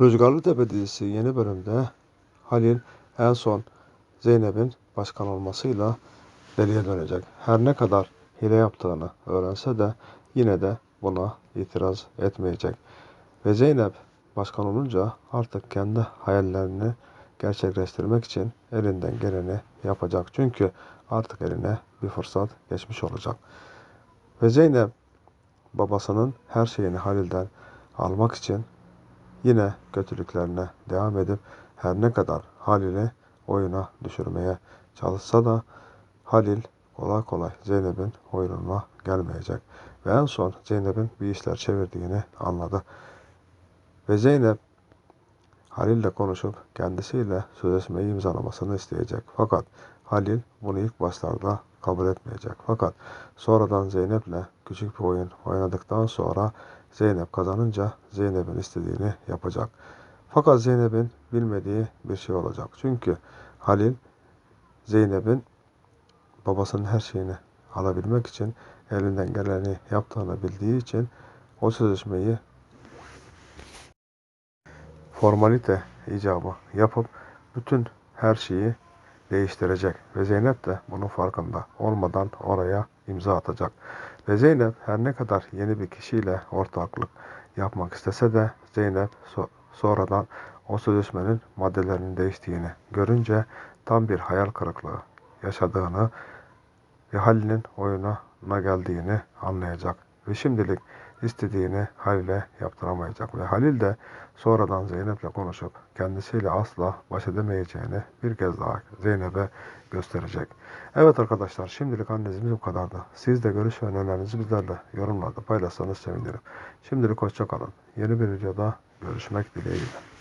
Rüzgarlı Tepe dizisi yeni bölümde Halil en son Zeynep'in başkan olmasıyla deliye dönecek. Her ne kadar hile yaptığını öğrense de yine de buna itiraz etmeyecek. Ve Zeynep başkan olunca artık kendi hayallerini gerçekleştirmek için elinden geleni yapacak. Çünkü artık eline bir fırsat geçmiş olacak. Ve Zeynep babasının her şeyini Halil'den almak için yine kötülüklerine devam edip her ne kadar Halil'i oyuna düşürmeye çalışsa da Halil kolay kolay Zeynep'in oyununa gelmeyecek. Ve en son Zeynep'in bir işler çevirdiğini anladı. Ve Zeynep Halil'le konuşup kendisiyle sözleşmeyi imzalamasını isteyecek. Fakat Halil bunu ilk başlarda kabul etmeyecek. Fakat sonradan Zeynep'le küçük bir oyun oynadıktan sonra Zeynep kazanınca Zeynep'in istediğini yapacak. Fakat Zeynep'in bilmediği bir şey olacak. Çünkü Halil Zeynep'in babasının her şeyini alabilmek için elinden geleni yaptığını bildiği için o sözleşmeyi formalite icabı yapıp bütün her şeyi değiştirecek. Ve Zeynep de bunun farkında olmadan oraya imza atacak. Ve Zeynep her ne kadar yeni bir kişiyle ortaklık yapmak istese de Zeynep so- sonradan o sözleşmenin maddelerinin değiştiğini görünce tam bir hayal kırıklığı yaşadığını ve Halil'in oyuna geldiğini anlayacak. Ve şimdilik istediğini Halil'e yaptıramayacak. Ve Halil de sonradan Zeynep'le konuşup kendisiyle asla baş edemeyeceğini bir kez daha Zeynep'e gösterecek. Evet arkadaşlar şimdilik analizimiz bu kadardı. Siz de görüş ve önerilerinizi bizlerle yorumlarda paylaşsanız sevinirim. Şimdilik hoşçakalın. Yeni bir videoda görüşmek dileğiyle.